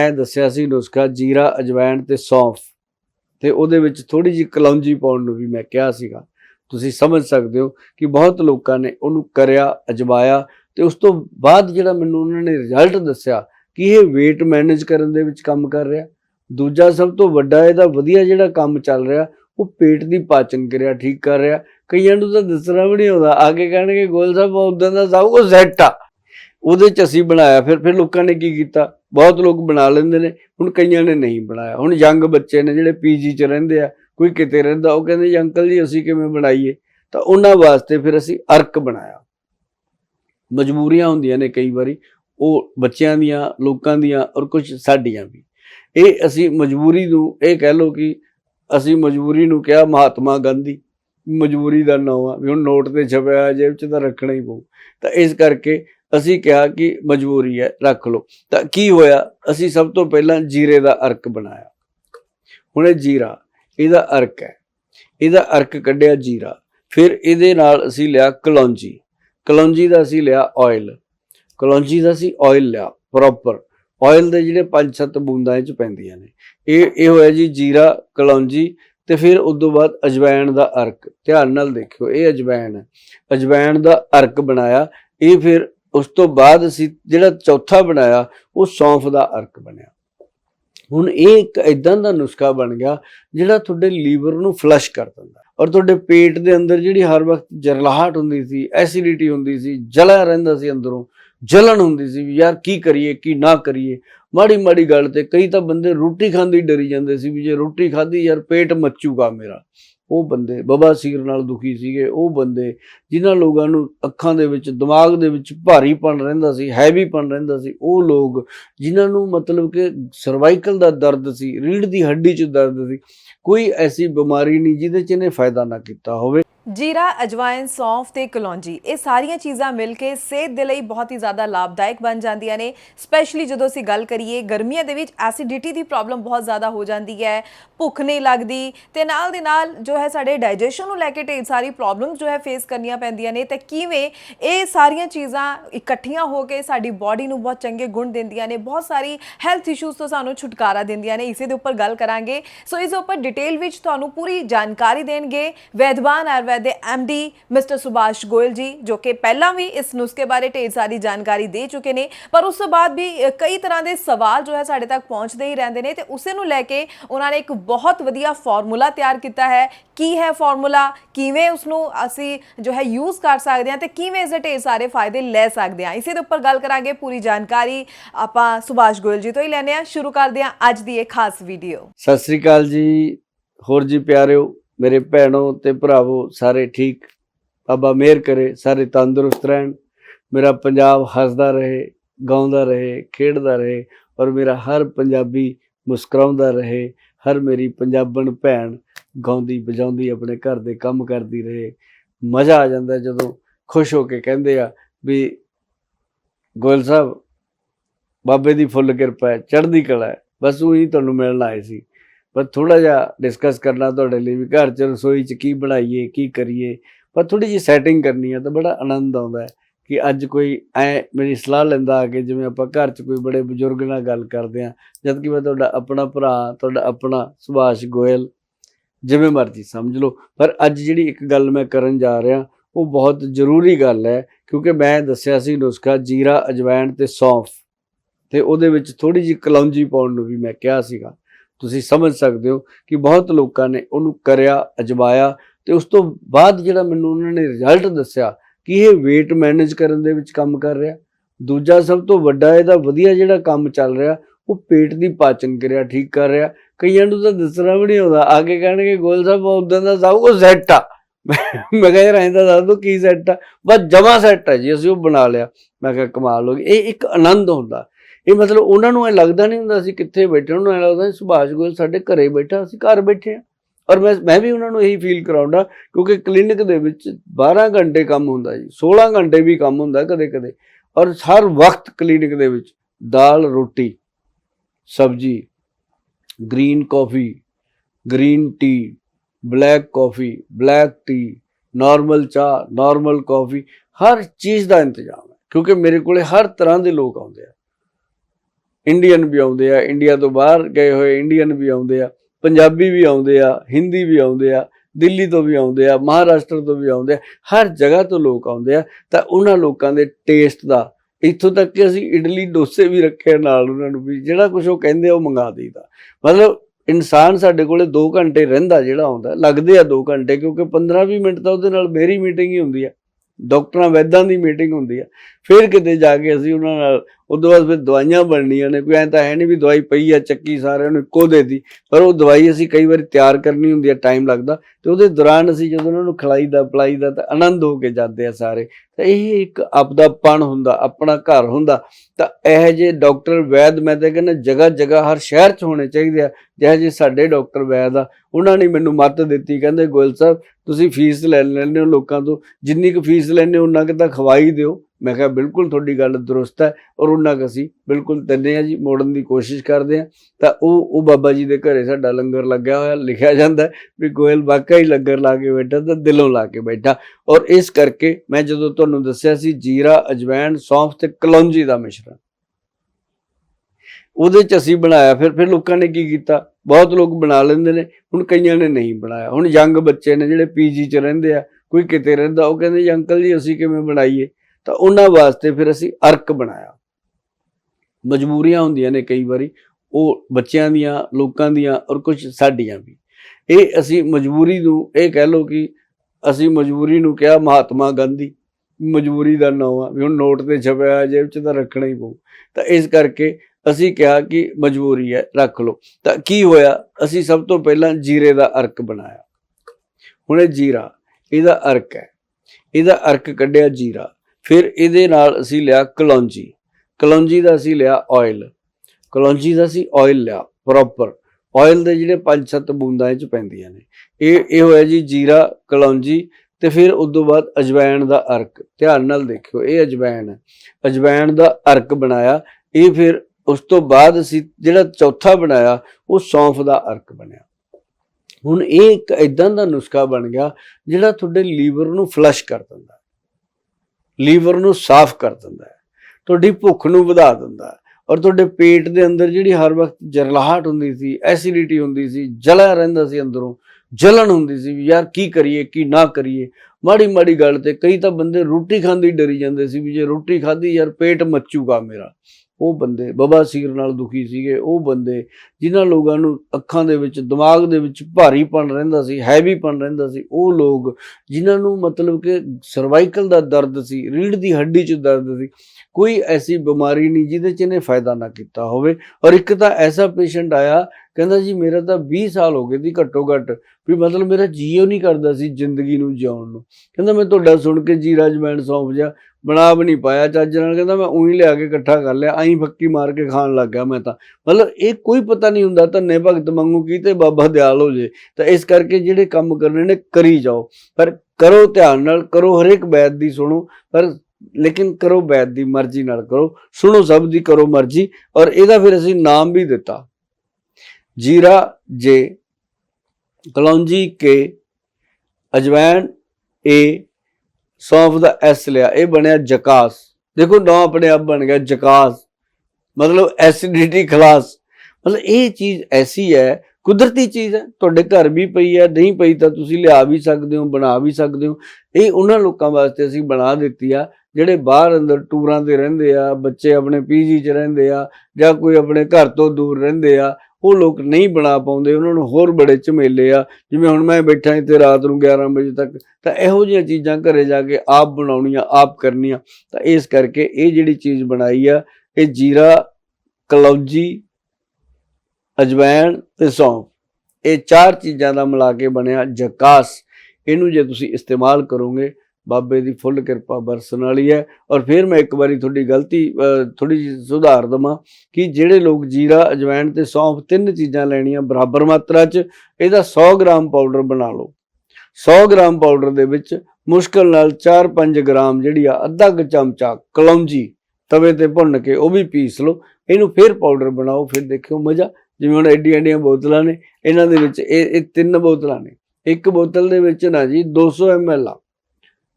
ਮੈਂ ਦੱਸਿਆ ਸੀ ਨੁਸਖਾ ਜੀਰਾ, ਅਜਵਾਇਣ ਤੇ ਸੌਂਫ। ਤੇ ਉਹਦੇ ਵਿੱਚ ਥੋੜੀ ਜਿਹੀ ਕਲੌਂਜੀ ਪਾਉਣ ਨੂੰ ਵੀ ਮੈਂ ਕਿਹਾ ਸੀਗਾ। ਤੁਸੀਂ ਸਮਝ ਸਕਦੇ ਹੋ ਕਿ ਬਹੁਤ ਲੋਕਾਂ ਨੇ ਉਹਨੂੰ ਕਰਿਆ, ਅਜਮਾਇਆ ਤੇ ਉਸ ਤੋਂ ਬਾਅਦ ਜਿਹੜਾ ਮੈਨੂੰ ਉਹਨਾਂ ਨੇ ਰਿਜ਼ਲਟ ਦੱਸਿਆ ਕਿ ਇਹ weight ਮੈਨੇਜ ਕਰਨ ਦੇ ਵਿੱਚ ਕੰਮ ਕਰ ਰਿਹਾ। ਦੂਜਾ ਸਭ ਤੋਂ ਵੱਡਾ ਇਹਦਾ ਵਧੀਆ ਜਿਹੜਾ ਕੰਮ ਚੱਲ ਰਿਹਾ, ਉਹ ਪੇਟ ਦੀ ਪਾਚਨ ਕਿਰਿਆ ਠੀਕ ਕਰ ਰਿਹਾ। ਕਈਆਂ ਨੂੰ ਤਾਂ ਦੱਸਣਾ ਵੀ ਨਹੀਂ ਆਉਂਦਾ। ਅੱਗੇ ਕਹਿਣਗੇ, ਗੋਲ ਸਾਹਿਬ ਉਦੋਂ ਦਾ ਸਭ ਕੁਝ ਸੈੱਟ ਆ। ਉਹਦੇ ਚ ਅਸੀਂ ਬਣਾਇਆ, ਫਿਰ ਫਿਰ ਲੋਕਾਂ ਨੇ ਕੀ ਕੀਤਾ? ਬਹੁਤ ਲੋਕ ਬਣਾ ਲੈਂਦੇ ਨੇ, ਹੁਣ ਕਈਆਂ ਨੇ ਨਹੀਂ ਬਣਾਇਆ। ਹੁਣ ਯੰਗ ਬੱਚੇ ਨੇ ਜਿਹੜੇ ਪੀਜੀ ਚ ਰਹਿੰਦੇ ਆ, ਕੋਈ ਕਿਤੇ ਰਹਿੰਦਾ, ਉਹ ਕਹਿੰਦੇ ਜੀ, ਅੰਕਲ ਜੀ, ਅਸੀਂ ਕਿਵੇਂ ਬਣਾਈਏ? ਤਾਂ ਉਹਨਾਂ ਵਾਸਤੇ ਫਿਰ ਅਸੀਂ ਅਰਕ ਬਣਾਇਆ। ਮਜਬੂਰੀਆਂ ਹੁੰਦੀਆਂ ਨੇ ਕਈ ਵਾਰੀ, ਉਹ ਬੱਚਿਆਂ ਦੀਆਂ, ਲੋਕਾਂ ਦੀਆਂ ਔਰ ਕੁਝ ਸਾਡੀਆਂ ਵੀ। ਇਹ ਅਸੀਂ ਮਜਬੂਰੀ ਨੂੰ, ਇਹ ਕਹਿ ਲਓ ਕਿ ਅਸੀਂ ਮਜਬੂਰੀ ਨੂੰ ਕਿਹਾ ਮਹਾਤਮਾ ਗਾਂਧੀ, ਮਜਬੂਰੀ ਦਾ ਨਾਮ ਆ, ਵੀ ਹੁਣ ਨੋਟ ਤੇ ਛਪਿਆ, ਜੇਬ 'ਚ ਤਾਂ ਰੱਖਣਾ ਹੀ ਪਊ। ਤਾਂ ਇਸ ਕਰਕੇ ਅਸੀਂ ਕਿਹਾ ਕਿ ਮਜਬੂਰੀ ਹੈ, ਰੱਖ ਲਓ। ਤਾਂ ਕੀ ਹੋਇਆ? ਅਸੀਂ ਸਭ ਤੋਂ ਪਹਿਲਾਂ ਜੀਰੇ ਦਾ ਅਰਕ ਬਣਾਇਆ। ਹੁਣ ਇਹ ਜੀਰਾ, ਇਹਦਾ ਅਰਕ ਹੈ। ਇਹਦਾ ਅਰਕ ਕੱਢਿਆ ਜੀਰਾ। ਫਿਰ ਇਹਦੇ ਨਾਲ ਅਸੀਂ ਲਿਆ ਕਲੌਂਜੀ। ਕਲੌਂਜੀ ਦਾ ਅਸੀਂ ਲਿਆ ਆਇਲ ਕਲੌਂਜੀ ਦਾ ਅਸੀਂ ਆਇਲ ਲਿਆ ਪ੍ਰੋਪਰ ਆਇਲ ਦੇ ਜਿਹੜੇ 5-7 ਬੂੰਦਾਂ ਇਹ ਚ ਪੈਂਦੀਆਂ ਨੇ। ਇਹ ਇਹ ਹੋਇਆ ਜੀ ਜੀਰਾ, ਕਲੌਂਜੀ ਤੇ ਫਿਰ ਉਸ ਤੋਂ ਬਾਅਦ ਅਜਵਾਇਣ ਦਾ ਅਰਕ। ਧਿਆਨ ਨਾਲ ਦੇਖਿਓ, ਇਹ ਅਜਵਾਇਣ ਹੈ। ਅਜਵਾਇਣ ਦਾ ਅਰਕ ਬਣਾਇਆ। ਇਹ ਫਿਰ ਉਸ ਤੋਂ ਬਾਅਦ ਅਸੀਂ ਜਿਹੜਾ ਚੌਥਾ ਬਣਾਇਆ, ਉਹ ਸੌਂਫ ਦਾ ਅਰਕ ਬਣਿਆ। ਹੁਣ ਇਹ ਇੱਕ ਇਦਾਂ ਦਾ ਨੁਸਖਾ ਬਣ ਗਿਆ, ਜਿਹੜਾ ਤੁਹਾਡੇ ਲੀਵਰ ਨੂੰ ਫਲਸ਼ ਕਰ ਦਿੰਦਾ ਔਰ ਤੁਹਾਡੇ ਪੇਟ ਦੇ ਅੰਦਰ ਜਿਹੜੀ ਹਰ ਵਕਤ ਜਰਲਾਹਟ ਹੁੰਦੀ ਸੀ, ਐਸਿਡਿਟੀ ਹੁੰਦੀ ਸੀ ਜਲਿਆ ਰਹਿੰਦਾ ਸੀ ਅੰਦਰੋਂ, ਜਲਣ ਹੁੰਦੀ ਸੀ ਵੀ ਯਾਰ ਕੀ ਕਰੀਏ, ਕੀ ਨਾ ਕਰੀਏ। ਮਾੜੀ ਮਾੜੀ ਗੱਲ ਤੇ ਕਈ ਤਾਂ ਬੰਦੇ ਰੋਟੀ ਖਾਂਦੇ ਡਰੀ ਜਾਂਦੇ ਸੀ ਵੀ ਜੇ ਰੋਟੀ ਖਾਧੀ ਯਾਰ ਪੇਟ ਮੱਚੂਗਾ ਮੇਰਾ। ਉਹ ਬੰਦੇ ਬਵਾਸੀਰ ਨਾਲ ਦੁਖੀ ਸੀਗੇ, ਉਹ ਬੰਦੇ ਜਿਨ੍ਹਾਂ ਲੋਕਾਂ ਨੂੰ ਅੱਖਾਂ ਦੇ ਵਿੱਚ, ਦਿਮਾਗ ਦੇ ਵਿੱਚ ਭਾਰੀਪਣ ਰਹਿੰਦਾ ਸੀ, ਹੈਵੀਪਣ ਰਹਿੰਦਾ ਸੀ, ਉਹ ਲੋਕ ਜਿਨ੍ਹਾਂ ਨੂੰ ਮਤਲਬ ਕਿ ਸਰਵਾਈਕਲ ਦਾ ਦਰਦ ਸੀ ਰੀੜ ਦੀ ਹੱਡੀ 'ਚ ਦਰਦ ਸੀ, ਕੋਈ ਐਸੀ ਬਿਮਾਰੀ ਨਹੀਂ ਜਿਹਦੇ 'ਚ ਇਹਨੇ ਫਾਇਦਾ ਨਾ ਕੀਤਾ ਹੋਵੇ। ਜੀਰਾ, ਅਜਵਾਇਨ, ਸੌਂਫ ਤੇ ਕਲੌਂਜੀ, ਇਹ ਸਾਰੀਆਂ ਚੀਜ਼ਾਂ ਮਿਲ ਕੇ ਸਿਹਤ ਦੇ ਲਈ ਬਹੁਤ ਹੀ ਜ਼ਿਆਦਾ ਲਾਭਦਾਇਕ ਬਣ ਜਾਂਦੀਆਂ ਨੇ। ਸਪੈਸ਼ਲੀ ਜਦੋਂ ਅਸੀਂ ਗੱਲ ਕਰੀਏ, ਗਰਮੀਆਂ ਦੇ ਵਿੱਚ ਐਸਿਡਿਟੀ ਦੀ ਪ੍ਰੋਬਲਮ ਬਹੁਤ ਜ਼ਿਆਦਾ ਹੋ ਜਾਂਦੀ ਹੈ, ਭੁੱਖ ਨਹੀਂ ਲੱਗਦੀ ਤੇ ਨਾਲ ਦੇ ਨਾਲ ਜੋ ਹੈ ਸਾਡੇ ਡਾਈਜੈਸ਼ਨ ਨੂੰ ਲੈ ਕੇ ਢੇਰ ਸਾਰੀ ਪ੍ਰੋਬਲਮਸ ਜੋ ਹੈ ਫੇਸ ਕਰਨੀਆਂ ਪੈਂਦੀਆਂ ਨੇ। ਤੇ ਕਿਵੇਂ ਇਹ ਸਾਰੀਆਂ ਚੀਜ਼ਾਂ ਇਕੱਠੀਆਂ ਹੋ ਕੇ ਸਾਡੀ ਬਾਡੀ ਨੂੰ ਬਹੁਤ ਚੰਗੇ ਗੁਣ ਦਿੰਦੀਆਂ ਨੇ, ਬਹੁਤ ਸਾਰੀ ਹੈਲਥ ਇਸ਼ੂਜ਼ ਤੋਂ ਸਾਨੂੰ ਛੁਟਕਾਰਾ ਦਿੰਦੀਆਂ ਨੇ। ਇਸੇ ਦੇ ਉੱਪਰ ਗੱਲ ਕਰਾਂਗੇ। ਸੋ ਇਸ ਦੇ ਉੱਪਰ ਡਿਟੇਲ ਵਿੱਚ ਤੁਹਾਨੂੰ ਪੂਰੀ ਜਾਣਕਾਰੀ ਦੇਣਗੇ। ਵੈਦਵਾਨ ਆਯੁਰਵੈਦ ਦੇ ਐਮਡੀ ਮਿਸਟਰ ਸੁਭਾਸ਼ ਗੋਇਲ ਜੀ, ਜੋ ਕਿ ਪਹਿਲਾਂ ਵੀ ਇਸ ਨੁਸਖੇ ਬਾਰੇ ਢੇਰ ਸਾਰੀ ਜਾਣਕਾਰੀ ਦੇ ਚੁੱਕੇ ਨੇ, ਪਰ ਉਸ ਤੋਂ ਬਾਅਦ ਵੀ ਕਈ ਤਰ੍ਹਾਂ ਦੇ ਸਵਾਲ ਜੋ ਹੈ ਸਾਡੇ ਤੱਕ ਪਹੁੰਚਦੇ ਹੀ ਰਹਿੰਦੇ ਨੇ ਤੇ ਉਸੇ ਨੂੰ ਲੈ ਕੇ ਉਹਨਾਂ ਨੇ ਇੱਕ ਬਹੁਤ ਵਧੀਆ ਫਾਰਮੂਲਾ ਤਿਆਰ ਕੀਤਾ ਹੈ। ਕੀ ਹੈ ਫਾਰਮੂਲਾ? ਕਿਵੇਂ ਉਸ ਨੂੰ ਅਸੀਂ ਜੋ ਹੈ ਯੂਜ਼ ਕਰ ਸਕਦੇ ਹਾਂ ਤੇ ਕਿਵੇਂ ਇਸ ਦੇ ਢੇਰ ਸਾਰੇ ਫਾਇਦੇ ਲੈ ਸਕਦੇ ਹਾਂ? ਇਸੇ ਦੇ ਉੱਪਰ ਗੱਲ ਕਰਾਂਗੇ, ਪੂਰੀ ਜਾਣਕਾਰੀ ਆਪਾਂ ਸੁਭਾਸ਼ ਗੋਇਲ ਜੀ ਤੋਂ ਹੀ ਲੈਣੇ ਆ ਸ਼ੁਰੂ ਕਰਦੇ ਹਾਂ ਅੱਜ ਦੀ ਇਹ ਖਾਸ ਵੀਡੀਓ ਸਤਿ ਸ੍ਰੀ ਅਕਾਲ ਜੀ। ਹੋਰ ਜੀ ਪਿਆਰਿਓ ਮੇਰੇ ਭੈਣੋ ਤੇ ਭਰਾਵੋ, ਸਾਰੇ ਠੀਕ। ਬਾਬਾ ਮਿਹਰ ਕਰੇ, ਸਾਰੇ ਤੰਦਰੁਸਤ ਰਹਿਣ। ਮੇਰਾ ਪੰਜਾਬ ਹੱਸਦਾ ਰਹੇ, ਗਾਉਂਦਾ ਰਹੇ, ਖੇਡਦਾ ਰਹੇ ਔਰ ਮੇਰਾ ਹਰ ਪੰਜਾਬੀ ਮੁਸਕਰਾਉਂਦਾ ਰਹੇ। ਹਰ ਮੇਰੀ ਪੰਜਾਬਣ ਭੈਣ ਗਾਉਂਦੀ, ਵਜਾਉਂਦੀ, ਆਪਣੇ ਘਰ ਦੇ ਕੰਮ ਕਰਦੀ ਰਹੇ। ਮਜ਼ਾ ਆ ਜਾਂਦਾ ਜਦੋਂ ਖੁਸ਼ ਹੋ ਕੇ ਕਹਿੰਦੇ ਆ ਵੀ ਗੋਇਲ ਸਾਹਿਬ, ਬਾਬੇ ਦੀ ਫੁੱਲ ਕਿਰਪਾ ਹੈ, ਚੜ੍ਹਦੀ ਕਲਾ ਹੈ। ਬਸ ਉਹੀ ਤੁਹਾਨੂੰ ਮਿਲਣ ਆਏ ਸੀ। ਪਰ ਥੋੜਾ ਜਿਹਾ ਡਿਸਕਸ ਕਰਨਾ ਤੁਹਾਡੇ ਲਈ ਵੀ ਘਰ 'ਚ ਰਸੋਈ 'ਚ ਕੀ ਬਣਾਈਏ, ਕੀ ਕਰੀਏ, ਪਰ ਥੋੜੀ ਜਿਹੀ ਸੈਟਿੰਗ ਕਰਨੀ ਆ ਤਾਂ ਬੜਾ ਆਨੰਦ ਆਉਂਦਾ ਹੈ ਕਿ ਅੱਜ ਕੋਈ ਐ ਮੇਰੀ ਸਲਾਹ ਲੈਂਦਾ ਆ ਕੇ ਜਿਵੇਂ ਆਪਾਂ ਘਰ 'ਚ ਕੋਈ ਬੜੇ ਬਜ਼ੁਰਗ ਨਾਲ ਗੱਲ ਕਰਦੇ ਆ ਜਦ ਕਿ ਮੈਂ ਤੁਹਾਡਾ ਆਪਣਾ ਭਰਾ, ਤੁਹਾਡਾ ਆਪਣਾ ਸੁਭਾਸ਼ ਗੋਇਲ, ਜਿਵੇਂ ਮਰਜ਼ੀ ਸਮਝ ਲਓ, ਪਰ ਅੱਜ ਜਿਹੜੀ ਇੱਕ ਗੱਲ ਮੈਂ ਕਰਨ ਜਾ ਰਿਹਾ, ਉਹ ਬਹੁਤ ਜ਼ਰੂਰੀ ਗੱਲ ਹੈ, ਕਿਉਂਕਿ ਮੈਂ ਦੱਸਿਆ ਸੀ ਨੁਸਖਾ ਜੀਰਾ, ਅਜਵਾਇਣ ਤੇ ਸੌਂਫ, ਤੇ ਉਹਦੇ ਵਿੱਚ ਥੋੜੀ ਜਿਹੀ ਕਲੌਂਜੀ ਪਾਉਣ ਨੂੰ ਵੀ ਮੈਂ ਕਿਹਾ ਸੀਗਾ। ਤੁਸੀਂ ਸਮਝ ਸਕਦੇ ਹੋ ਕਿ ਬਹੁਤ ਲੋਕਾਂ ਨੇ ਉਹਨੂੰ ਕਰਿਆ, ਅਜਮਾਇਆ ਤੇ ਉਸ ਤੋਂ ਬਾਅਦ ਜਿਹੜਾ ਮੈਨੂੰ ਉਹਨਾਂ ਨੇ ਰਿਜ਼ਲਟ ਦੱਸਿਆ ਕਿ ਇਹ weight ਮੈਨੇਜ ਕਰਨ ਦੇ ਵਿੱਚ ਕੰਮ ਕਰ ਰਿਹਾ। ਦੂਜਾ ਸਭ ਤੋਂ ਵੱਡਾ ਇਹਦਾ ਵਧੀਆ ਜਿਹੜਾ ਕੰਮ ਚੱਲ ਰਿਹਾ, ਉਹ ਪੇਟ ਦੀ ਪਾਚਨ ਕਿਰਿਆ ਠੀਕ ਕਰ ਰਿਹਾ। ਕਈਆਂ ਨੂੰ ਤਾਂ ਦੱਸਣਾ ਵੀ ਨਹੀਂ ਆਉਂਦਾ ਅੱਗੇ ਕਹਿਣਗੇ ਗੋਲ ਸਾਹਿਬ ਉਦੋਂ ਦਾ ਸਭ ਕੁਝ ਸੈੱਟ ਆ। ਮੈਂ ਕਿਹਾ ਯਾਰ ਐਂਦਾ ਦੱਸ ਦੋ ਕੀ ਸੈੱਟ ਆ। ਬਸ ਜਮਾ ਸੈੱਟ ਆ ਜੀ, ਅਸੀਂ ਉਹ ਬਣਾ ਲਿਆ। ਮੈਂ ਕਿਹਾ ਕਮਾਲ ਹੋ ਗਈ। ਇਹ ਇੱਕ ਆਨੰਦ ਹੁੰਦਾ। ਇਹ ਮਤਲਬ ਉਹਨਾਂ ਨੂੰ ਇਹ ਲੱਗਦਾ ਨਹੀਂ ਹੁੰਦਾ ਅਸੀਂ ਕਿੱਥੇ ਬੈਠੇ ਉਹਨਾਂ ਨੂੰ ਲੱਗਦਾ ਸੁਭਾਸ਼ ਗੋਇਲ ਸਾਡੇ ਘਰੇ ਬੈਠਾ, ਅਸੀਂ ਘਰ ਬੈਠੇ ਆ ਔਰ ਮੈਂ ਮੈਂ ਵੀ ਉਹਨਾਂ ਨੂੰ ਇਹੀ ਫੀਲ ਕਰਾਉਂਦਾ ਕਿਉਂਕਿ ਕਲੀਨਿਕ ਦੇ ਵਿੱਚ 12 ਘੰਟੇ ਕੰਮ ਹੁੰਦਾ ਜੀ 16 ਘੰਟੇ ਵੀ ਕੰਮ ਹੁੰਦਾ ਕਦੇ ਕਦੇ ਔਰ ਹਰ ਵਕਤ ਕਲੀਨਿਕ ਦੇ ਵਿੱਚ ਦਾਲ, ਰੋਟੀ, ਸਬਜੀ green coffee green tea black coffee black tea normal ਚਾਹ ਨਾਰਮਲ ਕਾਫੀ ਹਰ ਚੀਜ਼ ਦਾ ਇੰਤਜ਼ਾਮ ਹੈ। ਕਿਉਂਕਿ ਮੇਰੇ ਕੋਲੇ ਹਰ ਤਰ੍ਹਾਂ ਦੇ ਲੋਕ ਆਉਂਦੇ ਆ। ਇੰਡੀਅਨ ਵੀ ਆਉਂਦੇ ਆ ਇੰਡੀਆ ਤੋਂ ਬਾਹਰ ਗਏ ਹੋਏ ਇੰਡੀਅਨ ਵੀ ਆਉਂਦੇ ਆ, ਪੰਜਾਬੀ ਵੀ ਆਉਂਦੇ ਆ ਹਿੰਦੀ ਵੀ ਆਉਂਦੇ ਆ, ਦਿੱਲੀ ਤੋਂ ਵੀ ਆਉਂਦੇ ਆ, ਮਹਾਰਾਸ਼ਟਰ ਤੋਂ ਵੀ ਆਉਂਦੇ ਆ, ਹਰ ਜਗ੍ਹਾ ਤੋਂ ਲੋਕ ਆਉਂਦੇ ਆ, ਤਾਂ ਉਹਨਾਂ ਲੋਕਾਂ ਦੇ ਟੇਸਟ ਦਾ, ਇੱਥੋਂ ਤੱਕ ਕਿ ਅਸੀਂ ਇਡਲੀ ਡੋਸੇ ਵੀ ਰੱਖੇ ਆ ਨਾਲ ਉਹਨਾਂ ਨੂੰ ਵੀ, ਜਿਹੜਾ ਕੁਝ ਉਹ ਕਹਿੰਦੇ ਆ ਉਹ ਮੰਗਾ ਦਈਦਾ। ਮਤਲਬ ਇਨਸਾਨ ਸਾਡੇ ਕੋਲੇ 2 ਘੰਟੇ ਰਹਿੰਦਾ ਜਿਹੜਾ ਆਉਂਦਾ, ਲੱਗਦੇ ਆ 2 ਘੰਟੇ, ਕਿਉਂਕਿ 15-20 ਮਿੰਟ ਤਾਂ ਉਹਦੇ ਨਾਲ ਮੇਰੀ ਮੀਟਿੰਗ ਹੀ ਹੁੰਦੀ ਆ ਡਾਕਟਰਾਂ ਵੈਦਾਂ ਦੀ ਮੀਟਿੰਗ ਹੁੰਦੀ ਆ। ਫਿਰ ਕਿਤੇ ਜਾ ਕੇ ਅਸੀਂ ਉਹਨਾਂ ਨਾਲ, ਉਦੋਂ ਬਾਅਦ ਫਿਰ ਦਵਾਈਆਂ ਬਣਨੀਆਂ ਨੇ, ਕੋਈ ਐਂ ਤਾਂ ਹੈ ਨਹੀਂ ਵੀ ਦਵਾਈ ਪਈ ਆ, ਚੱਕੀ ਸਾਰਿਆਂ ਨੂੰ ਇੱਕੋ ਦੇ ਦੀ, ਪਰ ਉਹ ਦਵਾਈ ਅਸੀਂ ਕਈ ਵਾਰੀ ਤਿਆਰ ਕਰਨੀ ਹੁੰਦੀ ਆ ਟਾਈਮ ਲੱਗਦਾ, ਤੇ ਉਹਦੇ ਦੌਰਾਨ ਅਸੀਂ ਜਦੋਂ ਉਹਨਾਂ ਨੂੰ ਖਿਲਾਈਦਾ ਪਲਾਈਦਾ ਤਾਂ ਆਨੰਦ ਹੋ ਕੇ ਜਾਂਦੇ ਆ ਸਾਰੇ, ਤਾਂ ਇਹ ਇੱਕ ਆਪਦਾਪਣ ਹੁੰਦਾ, ਆਪਣਾ ਘਰ ਹੁੰਦਾ, ਤਾਂ ਇਹ ਜੇ ਡਾਕਟਰ ਵੈਦ, ਮੈਂ ਤਾਂ ਕਹਿੰਦਾ ਜਗ੍ਹਾ ਜਗ੍ਹਾ ਹਰ ਸ਼ਹਿਰ 'ਚ ਹੋਣੇ ਚਾਹੀਦੇ ਆ, ਜਿਹੋ ਜਿਹੇ ਸਾਡੇ ਡਾਕਟਰ ਵੈਦ ਆ, ਉਹਨਾਂ ਨੇ ਮੈਨੂੰ ਮੱਤ ਦਿੱਤੀ, ਕਹਿੰਦੇ ਗੋਇਲ ਸਾਹਿਬ, ਤੁਸੀਂ ਫੀਸ ਲੈ ਲੈਂਦੇ ਹੋ ਲੋਕਾਂ ਤੋਂ, ਜਿੰਨੀ ਕੁ ਫੀਸ ਲੈਂਦੇ ਹੋ ਉਹਨਾਂ ਕੁ ਤਾਂ ਖਵਾਈ ਦਿਓ ਮੈਂ ਕਿਹਾ ਬਿਲਕੁਲ ਤੁਹਾਡੀ ਗੱਲ ਦਰੁਸਤ ਹੈ ਔਰ ਉਹਨਾਂ ਕੁ ਅਸੀਂ ਬਿਲਕੁਲ ਦਿੰਦੇ ਆ ਜੀ, ਮੋੜਨ ਦੀ ਕੋਸ਼ਿਸ਼ ਕਰਦੇ ਆ ਤਾਂ ਉਹ ਉਹ ਬਾਬਾ ਜੀ ਦੇ ਘਰੇ ਸਾਡਾ ਲੰਗਰ ਲੱਗਿਆ ਹੋਇਆ, ਲਿਖਿਆ ਜਾਂਦਾ ਵੀ ਗੋਇਲ ਵਾਕਈ ਹੀ ਲੰਗਰ ਲਾ ਕੇ ਬੈਠਾ ਤਾਂ ਦਿਲੋਂ ਲਾ ਕੇ ਬੈਠਾ। ਔਰ ਇਸ ਕਰਕੇ ਮੈਂ ਜਦੋਂ ਤੁਹਾਨੂੰ ਦੱਸਿਆ ਸੀ ਜੀਰਾ, ਅਜਵੈਣ, ਸੌਂਫ ਤੇ ਕਲੌਂਜੀ ਦਾ ਮਿਸ਼ਰਣ। ਉਹਦੇ ਚ ਅਸੀਂ ਬਣਾਇਆ, ਫਿਰ ਫਿਰ ਲੋਕਾਂ ਨੇ ਕੀ ਕੀਤਾ? ਬਹੁਤ ਲੋਕ ਬਣਾ ਲੈਂਦੇ ਨੇ, ਹੁਣ ਕਈਆਂ ਨੇ ਨਹੀਂ ਬਣਾਇਆ। ਹੁਣ ਯੰਗ ਬੱਚੇ ਨੇ ਜਿਹੜੇ ਪੀਜੀ ਚ ਰਹਿੰਦੇ ਆ, ਕੋਈ ਕਿਤੇ ਰਹਿੰਦਾ, ਉਹ ਕਹਿੰਦੇ ਜੀ, ਅੰਕਲ ਜੀ, ਅਸੀਂ ਕਿਵੇਂ ਬਣਾਈਏ? ਤਾਂ ਉਹਨਾਂ ਵਾਸਤੇ ਫਿਰ ਅਸੀਂ ਅਰਕ ਬਣਾਇਆ। ਮਜਬੂਰੀਆਂ ਹੁੰਦੀਆਂ ਨੇ ਕਈ ਵਾਰੀ, ਉਹ ਬੱਚਿਆਂ ਦੀਆਂ, ਲੋਕਾਂ ਦੀਆਂ ਔਰ ਕੁਝ ਸਾਡੀਆਂ ਵੀ। ਇਹ ਅਸੀਂ ਮਜਬੂਰੀ ਨੂੰ, ਇਹ ਕਹਿ ਲਓ ਕਿ ਅਸੀਂ ਮਜਬੂਰੀ ਨੂੰ ਕਿਹਾ ਮਹਾਤਮਾ ਗਾਂਧੀ, ਮਜਬੂਰੀ ਦਾ ਨਾਮ ਆ, ਵੀ ਹੁਣ ਨੋਟ ਤੇ ਛਪਿਆ ਜੇਬ 'ਚ ਤਾਂ ਰੱਖਣਾ ਹੀ ਪਊ। ਤਾਂ ਇਸ ਕਰਕੇ ਅਸੀਂ ਕਿਹਾ ਕਿ ਮਜਬੂਰੀ ਹੈ, ਰੱਖ ਲਓ। ਤਾਂ ਕੀ ਹੋਇਆ, ਅਸੀਂ ਸਭ ਤੋਂ ਪਹਿਲਾਂ ਜੀਰੇ ਦਾ ਅਰਕ ਬਣਾਇਆ। ਹੁਣ ਇਹ ਜੀਰਾ, ਇਹਦਾ ਅਰਕ ਹੈ। ਇਹਦਾ ਅਰਕ ਕੱਢਿਆ ਜੀਰਾ। ਫਿਰ ਇਹਦੇ ਨਾਲ ਅਸੀਂ ਲਿਆ ਕਲੌਂਜੀ। ਕਲੌਂਜੀ ਦਾ ਅਸੀਂ ਲਿਆ ਆਇਲ ਕਲੌਂਜੀ ਦਾ ਅਸੀਂ ਆਇਲ ਲਿਆ ਪ੍ਰੋਪਰ ਆਇਲ ਦੇ ਜਿਹੜੇ 5-7 ਬੂੰਦਾਂ ਇਹ ਚ ਪੈਂਦੀਆਂ ਨੇ। ਇਹ ਇਹ ਹੋਇਆ ਜੀ ਜੀਰਾ, ਕਲੌਂਜੀ ਤੇ ਫਿਰ ਉਸ ਤੋਂ ਬਾਅਦ ਅਜਵਾਇਣ ਦਾ ਅਰਕ। ਧਿਆਨ ਨਾਲ ਦੇਖਿਓ, ਇਹ ਅਜਵਾਇਣ ਹੈ। ਅਜਵਾਇਣ ਦਾ ਅਰਕ ਬਣਾਇਆ, ਇਹ ਫਿਰ ਉਸ ਤੋਂ ਬਾਅਦ ਅਸੀਂ ਜਿਹੜਾ ਚੌਥਾ ਬਣਾਇਆ, ਉਹ ਸੌਂਫ ਦਾ ਅਰਕ ਬਣਿਆ। ਹੁਣ ਇਹ ਇੱਕ ਇਦਾਂ ਦਾ ਨੁਸਖਾ ਬਣ ਗਿਆ, ਜਿਹੜਾ ਤੁਹਾਡੇ ਲੀਵਰ ਨੂੰ ਫਲਸ਼ ਕਰ ਦਿੰਦਾ। ਲੀਵਰ ਨੂੰ ਸਾਫ਼ ਕਰ ਦਿੰਦਾ ਹੈ, ਤੁਹਾਡੀ ਭੁੱਖ ਨੂੰ ਵਧਾ ਦਿੰਦਾ ਹੈ ਔਰ ਤੁਹਾਡੇ ਪੇਟ ਦੇ ਅੰਦਰ ਜਿਹੜੀ ਹਰ ਵਕਤ ਜਰਲਾਹਟ ਹੁੰਦੀ ਸੀ, ਐਸਿਡਿਟੀ ਹੁੰਦੀ ਸੀ ਜਲਿਆ ਰਹਿੰਦਾ ਸੀ ਅੰਦਰੋਂ, ਜਲਣ ਹੁੰਦੀ ਸੀ ਵੀ ਯਾਰ ਕੀ ਕਰੀਏ, ਕੀ ਨਾ ਕਰੀਏ। ਮਾੜੀ ਮਾੜੀ ਗੱਲ ਤੇ ਕਈ ਤਾਂ ਬੰਦੇ ਰੋਟੀ ਖਾਂਦੇ ਡਰੀ ਜਾਂਦੇ ਸੀ ਵੀ ਜੇ ਰੋਟੀ ਖਾਧੀ ਯਾਰ ਪੇਟ ਮੱਚੂਗਾ ਮੇਰਾ। ਉਹ ਬੰਦੇ ਬਵਾਸੀਰ ਨਾਲ ਦੁਖੀ ਸੀਗੇ, ਉਹ ਬੰਦੇ ਜਿਨ੍ਹਾਂ ਲੋਕਾਂ ਨੂੰ ਅੱਖਾਂ ਦੇ ਵਿੱਚ, ਦਿਮਾਗ ਦੇ ਵਿੱਚ ਭਾਰੀਪਣ ਰਹਿੰਦਾ ਸੀ, ਹੈਵੀਪਣ ਰਹਿੰਦਾ ਸੀ, ਉਹ ਲੋਕ ਜਿਨ੍ਹਾਂ ਨੂੰ ਮਤਲਬ ਕਿ ਸਰਵਾਈਕਲ ਦਾ ਦਰਦ ਸੀ ਰੀੜ ਦੀ ਹੱਡੀ 'ਚ ਦਰਦ ਸੀ, ਕੋਈ ਐਸੀ ਬਿਮਾਰੀ ਨਹੀਂ ਜਿਹਦੇ 'ਚ ਇਹਨੇ ਫਾਇਦਾ ਨਾ ਕੀਤਾ ਹੋਵੇ। ਔਰ ਇੱਕ ਤਾਂ ਐਸਾ ਪੇਸ਼ੈਂਟ ਆਇਆ, ਕਹਿੰਦਾ ਜੀ ਮੇਰਾ ਤਾਂ 20 ਸਾਲ ਹੋ ਗਏ ਦੀ ਘੱਟੋ ਘੱਟ, ਵੀ ਮਤਲਬ ਮੇਰਾ ਜੀਓ ਨਹੀਂ ਕਰਦਾ ਸੀ ਜ਼ਿੰਦਗੀ ਨੂੰ ਜਿਉਣ ਨੂੰ। ਕਹਿੰਦਾ ਮੈਂ ਤੁਹਾਡਾ ਸੁਣ ਕੇ ਜੀ ਰਾਜਮੈਂਡ ਸੌਂਪ ਜਾ, ਬਣਾ ਵੀ ਨਹੀਂ ਪਾਇਆ ਚੱਜ ਨਾਲ, ਕਹਿੰਦਾ ਮੈਂ ਉਹੀ ਲਿਆ ਕੇ ਇਕੱਠਾ ਕਰ ਲਿਆ, ਐਂ ਫੱਕੀ ਮਾਰ ਕੇ ਖਾਣ ਲੱਗ ਗਿਆ ਮੈਂ ਤਾਂ। ਮਤਲਬ ਇਹ ਕੋਈ ਪਤਾ ਨਹੀਂ ਹੁੰਦਾ, ਧੰਨੇ ਭਗਤ ਮੰਗੂ ਕੀ ਤੇ ਬਾਬਾ ਦਿਆਲ ਹੋ ਜੇ। ਤਾਂ ਇਸ ਕਰਕੇ ਜਿਹੜੇ ਕੰਮ ਕਰਨੇ ਨੇ, ਕਰੀ ਜਾਓ। ਪਰ ਕਰੋ ਧਿਆਨ ਨਾਲ, ਕਰੋ ਹਰੇਕ ਬੈਦ ਦੀ ਸੁਣੋ, ਪਰ ਲੇਕਿਨ ਕਰੋ ਬੈਦ ਦੀ ਮਰਜ਼ੀ ਨਾਲ ਕਰੋ। ਸੁਣੋ ਸਭ ਦੀ, ਕਰੋ ਮਰਜ਼ੀ, ਔਰ ਇਹਦਾ ਫਿਰ ਅਸੀਂ ਨਾਮ ਵੀ ਦਿੱਤਾ। ਜੀਰਾ ਜੇ, ਕਲੌਂਜੀ ਕੇ ਅਜਵੈਨ ਏ, ਸੌਂਫ ਦਾ ਐਸ ਲਿਆ, ਇਹ ਬਣਿਆ ਜਕਾਸ। ਦੇਖੋ ਨਾਮ ਆਪਣੇ ਆਪ ਬਣ ਗਿਆ ਜਕਾਸ। ਮਤਲਬ ਐਸਿਡਿਟੀ ਖਲਾਸ। ਮਤਲਬ ਇਹ ਚੀਜ਼ ਐਸੀ ਹੈ, ਕੁਦਰਤੀ ਚੀਜ਼ ਹੈ, ਤੁਹਾਡੇ ਘਰ ਵੀ ਪਈ ਹੈ, ਨਹੀਂ ਪਈ ਤਾਂ ਤੁਸੀਂ ਲਿਆ ਵੀ ਸਕਦੇ ਹੋ, ਬਣਾ ਵੀ ਸਕਦੇ ਹੋ। ਇਹ ਉਹਨਾਂ ਲੋਕਾਂ ਵਾਸਤੇ ਅਸੀਂ ਬਣਾ ਦਿੱਤੀ ਆ, ਜਿਹੜੇ ਬਾਹਰ ਅੰਦਰ ਟੂਰਾਂ ਤੇ ਰਹਿੰਦੇ ਆ, ਬੱਚੇ ਆਪਣੇ ਪੀਜੀ 'ਚ ਰਹਿੰਦੇ ਆ, ਜਾਂ ਕੋਈ ਆਪਣੇ ਘਰ ਤੋਂ ਦੂਰ ਰਹਿੰਦੇ ਆ, ਉਹ ਲੋਕ ਨਹੀਂ ਬਣਾ ਪਾਉਂਦੇ, ਉਹਨਾਂ ਨੂੰ ਹੋਰ ਬੜੇ ਝਮੇਲੇ ਆ, ਜਿਵੇਂ ਹੁਣ ਮੈਂ ਬੈਠਾ ਇੱਥੇ ਰਾਤ ਨੂੰ 11 ਵਜੇ ਤੱਕ, ਤਾਂ ਇਹੋ ਜਿਹੀਆਂ ਚੀਜ਼ਾਂ ਘਰੇ ਜਾ ਕੇ ਆਪ ਬਣਾਉਣੀਆਂ, ਆਪ ਕਰਨੀਆਂ। ਤਾਂ ਇਸ ਕਰਕੇ ਇਹ ਜਿਹੜੀ ਚੀਜ਼ ਬਣਾਈ ਆ, ਇਹ ਜੀਰਾ ਕਲੌਜੀ ਅਜਵਾਇਣ ਤੇ ਸੌਂਫ। ਇਹ ਚਾਰ ਚੀਜ਼ਾਂ ਦਾ ਮਿਲਾ ਕੇ ਬਣਿਆ ਜਕਾਸ। ਇਹਨੂੰ ਜੇ ਤੁਸੀਂ ਇਸਤੇਮਾਲ ਕਰੋਗੇ, ਬਾਬੇ ਦੀ ਫੁੱਲ ਕਿਰਪਾ ਬਰਸਣ ਵਾਲੀ ਹੈ। ਔਰ ਫਿਰ ਮੈਂ ਇੱਕ ਵਾਰੀ ਤੁਹਾਡੀ ਗਲਤੀ ਥੋੜੀ ਜਿਹੀ ਸੁਧਾਰ ਦਵਾਂ ਕਿ ਜਿਹੜੇ ਲੋਕ ਜੀਰਾ ਅਜਵਾਇਣ ਤੇ ਸੌਂਫ ਤਿੰਨ ਚੀਜ਼ਾਂ ਲੈਣੀਆਂ ਬਰਾਬਰ ਮਾਤਰਾ 'ਚ, ਇਹਦਾ 100 ਗ੍ਰਾਮ ਪਾਊਡਰ ਬਣਾ ਲਓ। 100 ਗ੍ਰਾਮ ਪਾਊਡਰ ਦੇ ਵਿੱਚ ਮੁਸ਼ਕਲ ਨਾਲ 4-5 ਗ੍ਰਾਮ ਜਿਹੜੀ ਆ ਅੱਧਾ ਕੁ ਚਮਚਾ ਕਲੌਂਜੀ ਤਵੇ ਤੇ ਭੁੰਨ ਕੇ ਉਹ ਵੀ ਪੀਸ ਲਓ। ਇਹਨੂੰ ਫਿਰ ਪਾਊਡਰ ਬਣਾਓ, ਫਿਰ ਦੇਖਿਓ ਮਜ਼ਾ ਜਿਵੇਂ ਹੁਣ ਐਡੀਆਂ ਐਡੀਆਂ ਬੋਤਲਾਂ ਨੇ, ਇਹਨਾਂ ਦੇ ਵਿੱਚ ਇਹ ਇਹ ਤਿੰਨ ਬੋਤਲਾਂ ਨੇ। ਇੱਕ ਬੋਤਲ ਦੇ ਵਿੱਚ ਨਾ ਜੀ 200 ml ਆ।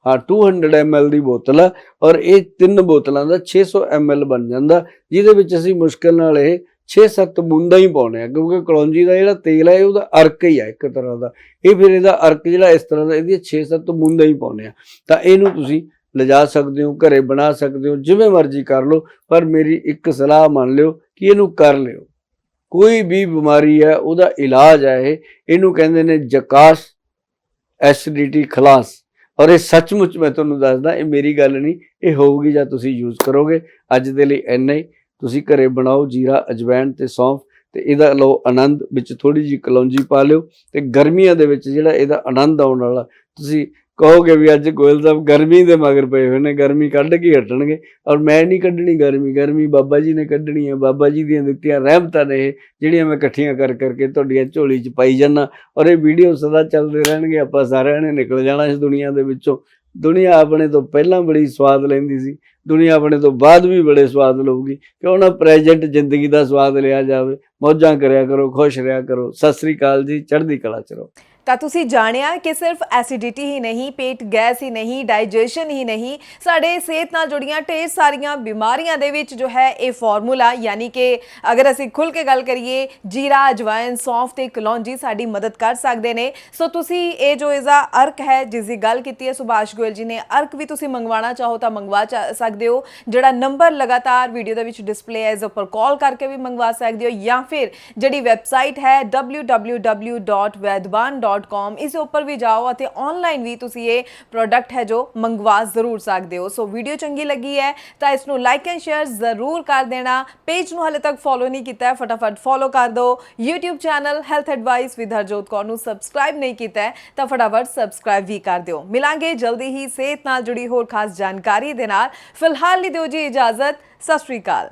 ਹਾਂ 200 ml ਦੀ ਬੋਤਲ ਆ ਔਰ ਇਹ ਤਿੰਨ ਬੋਤਲਾਂ ਦਾ 600 ml ਬਣ ਜਾਂਦਾ, ਜਿਹਦੇ ਵਿੱਚ ਅਸੀਂ ਮੁਸ਼ਕਲ ਨਾਲ ਇਹ 6-7 ਬੂੰਦਾਂ ਹੀ ਪਾਉਣੇ ਆ, ਕਿਉਂਕਿ ਕਲੌਂਜੀ ਦਾ ਜਿਹੜਾ ਤੇਲ ਹੈ ਇਹ ਉਹਦਾ ਅਰਕ ਹੀ ਆ ਇੱਕ ਤਰ੍ਹਾਂ ਦਾ। ਇਹ ਫਿਰ ਇਹਦਾ ਅਰਕ ਜਿਹੜਾ ਇਸ ਤਰ੍ਹਾਂ ਦਾ, ਇਹਦੀਆਂ 6-7 ਬੂੰਦਾਂ ਹੀ ਪਾਉਣੇ ਆ। ਤਾਂ ਇਹਨੂੰ ਤੁਸੀਂ ਲਿਜਾ ਸਕਦੇ ਹੋ, ਘਰੇ ਬਣਾ ਸਕਦੇ ਹੋ, ਜਿਵੇਂ ਮਰਜ਼ੀ ਕਰ ਲਓ, ਪਰ ਮੇਰੀ ਇੱਕ ਸਲਾਹ ਮੰਨ ਲਿਓ ਕਿ ਇਹਨੂੰ ਕਰ ਲਿਓ। ਕੋਈ ਵੀ ਬਿਮਾਰੀ ਹੈ, ਉਹਦਾ ਇਲਾਜ ਹੈ ਇਹ। ਇਹਨੂੰ ਕਹਿੰਦੇ ਨੇ ਜਕਾਸ, ਐਸਿਡਿਟੀ, ਖਲਾਸ। ਔਰ ਇਹ ਸੱਚਮੁੱਚ ਮੈਂ ਤੁਹਾਨੂੰ ਦੱਸਦਾ, ਇਹ ਮੇਰੀ ਗੱਲ ਨਹੀਂ, ਇਹ ਹੋਊਗੀ ਜਾਂ ਤੁਸੀਂ ਯੂਜ਼ ਕਰੋਗੇ। ਅੱਜ ਦੇ ਲਈ ਇੰਨਾ ਹੀ। ਤੁਸੀਂ ਘਰੇ ਬਣਾਓ ਜੀਰਾ ਅਜਵਾਇਣ ਤੇ ਸੌਂਫ ਤੇ ਇਹਦਾ ਲਓ ਆਨੰਦ, ਵਿੱਚ ਥੋੜੀ ਜਿਹੀ ਕਲੌਂਜੀ ਪਾ ਲਿਓ ਤੇ ਗਰਮੀਆਂ ਦੇ ਵਿੱਚ ਜਿਹੜਾ ਇਹਦਾ ਆਨੰਦ ਆਉਣ ਵਾਲਾ, ਤੁਸੀਂ ਕਹੋਗੇ ਵੀ ਅੱਜ ਗੋਇਲ ਸਾਹਿਬ ਗਰਮੀ ਦੇ ਮਗਰ ਪਏ ਹੋਏ ਨੇ, ਗਰਮੀ ਕੱਢ ਕੇ ਹਟਣਗੇ। ਔਰ ਮੈਂ ਨਹੀਂ ਕੱਢਣੀ ਗਰਮੀ ਗਰਮੀ ਬਾਬਾ ਜੀ ਨੇ ਕੱਢਣੀ ਹੈ, ਬਾਬਾ ਜੀ ਦੀਆਂ ਦਿੱਤੀਆਂ ਰਹਿਮਤਾਂ ਨੇ ਇਹ, ਜਿਹੜੀਆਂ ਮੈਂ ਇਕੱਠੀਆਂ ਕਰ ਕਰਕੇ ਤੁਹਾਡੀਆਂ ਝੋਲੀ 'ਚ ਪਾਈ ਜਾਣਾ ਔਰ ਇਹ ਵੀਡੀਓ ਸਦਾ ਚੱਲਦੇ ਰਹਿਣਗੇ, ਆਪਾਂ ਸਾਰਿਆਂ ਨੇ ਨਿਕਲ ਜਾਣਾ ਇਸ ਦੁਨੀਆ ਦੇ ਵਿੱਚੋਂ। ਦੁਨੀਆ ਆਪਣੇ ਤੋਂ ਪਹਿਲਾਂ ਬੜੀ ਸਵਾਦ ਲੈਂਦੀ ਸੀ, ਦੁਨੀਆ ਆਪਣੇ ਤੋਂ ਬਾਅਦ ਵੀ ਬੜੇ ਸਵਾਦ ਲਊਗੀ। ਕਿਉਂ ਨਾ ਪ੍ਰੈਜ਼ੈਂਟ ਜ਼ਿੰਦਗੀ ਦਾ ਸਵਾਦ ਲਿਆ ਜਾਵੇ। ਮੌਜਾਂ ਕਰਿਆ ਕਰੋ, ਖੁਸ਼ ਰਿਹਾ ਕਰੋ। ਸਤਿ ਸ੍ਰੀ ਅਕਾਲ ਜੀ, ਚੜ੍ਹਦੀ ਕਲਾ ਚ ਰਹੋ। ਤਾਂ ਤੁਸੀਂ ਜਾਣਿਆ ਕਿ ਸਿਰਫ ਐਸਿਡਿਟੀ ਹੀ ਨਹੀਂ, ਪੇਟ ਗੈਸ ਹੀ ਨਹੀਂ, ਡਾਈਜੈਸ਼ਨ ਹੀ ਨਹੀਂ, ਸਾਡੇ ਸਿਹਤ ਨਾਲ ਜੁੜੀਆਂ ਢੇਰ ਸਾਰੀਆਂ ਬਿਮਾਰੀਆਂ ਦੇ ਵਿੱਚ ਜੋ ਹੈ ਇਹ ਫਾਰਮੂਲਾ, ਯਾਨੀ ਕਿ ਅਗਰ ਅਸੀਂ ਖੁੱਲ ਕੇ ਗੱਲ ਕਰੀਏ, ਜੀਰਾ, ਅਜਵਾਇਨ, ਸੌਂਫ ਤੇ ਕਲੌਂਜੀ ਸਾਡੀ ਮਦਦ ਕਰ ਸਕਦੇ ਨੇ। ਸੋ ਤੁਸੀਂ ਇਹ ਜੋ ਇਸਦਾ ਅਰਕ ਹੈ, ਜਿਸ ਦੀ ਗੱਲ ਕੀਤੀ ਹੈ ਸੁਭਾਸ਼ ਗੋਇਲ ਜੀ ਨੇ, ਅਰਕ ਵੀ ਤੁਸੀਂ ਮੰਗਵਾਉਣਾ ਚਾਹੋ ਤਾਂ ਮੰਗਵਾ ਚਾ- ਸਕਦੇ ਹੋ। ਜਿਹੜਾ ਨੰਬਰ ਲਗਾਤਾਰ ਵੀਡੀਓ ਦੇ ਵਿੱਚ ਡਿਸਪਲੇ ਹੈ, ਇਸ ਉੱਪਰ ਕਾਲ ਕਰਕੇ ਵੀ ਮੰਗਵਾ ਸਕਦੇ ਹੋ ਜਾਂ ਫਿਰ ਜਿਹੜੀ ਵੈਬਸਾਈਟ ਹੈ www.vedban.com ਇਸ ਉੱਪਰ ਵੀ ਜਾਓ ਅਤੇ ਆਨਲਾਈਨ ਵੀ ਤੁਸੀਂ ਇਹ ਪ੍ਰੋਡਕਟ ਹੈ ਜੋ ਮੰਗਵਾ ਜ਼ਰੂਰ ਸਕਦੇ ਹੋ। ਸੋ ਵੀਡੀਓ ਚੰਗੀ ਲੱਗੀ ਹੈ ਤਾਂ ਇਸ ਨੂੰ ਲਾਈਕ ਐਂਡ ਸ਼ੇਅਰ ਜ਼ਰੂਰ ਕਰ ਦੇਣਾ। ਪੇਜ ਨੂੰ ਹਾਲੇ ਤੱਕ ਫੋਲੋ ਨਹੀਂ ਕੀਤਾ ਹੈ, ਫਟਾਫਟ ਫੋਲੋ ਕਰ ਦਿਓ। YouTube channel health advice with Harjot Kaur ਨੂੰ ਸਬਸਕ੍ਰਾਈਬ ਨਹੀਂ ਕੀਤਾ ਹੈ, ਤਾਂ ਫਟਾਫਟ ਸਬਸਕ੍ਰਾਈਬ ਵੀ ਕਰ ਦਿਓ। ਮਿਲਾਂਗੇ ਜਲਦੀ ਹੀ ਸਿਹਤ ਨਾਲ ਜੁੜੀ ਹੋਰ ਖਾਸ ਜਾਣਕਾਰੀ ਦੇ ਨਾਲ। ਫਿਲਹਾਲ ਲਈ ਦਿਓ ਜੀ ਇਜਾਜ਼ਤ। ਸਤਿ ਸ਼੍ਰੀ ਅਕਾਲ।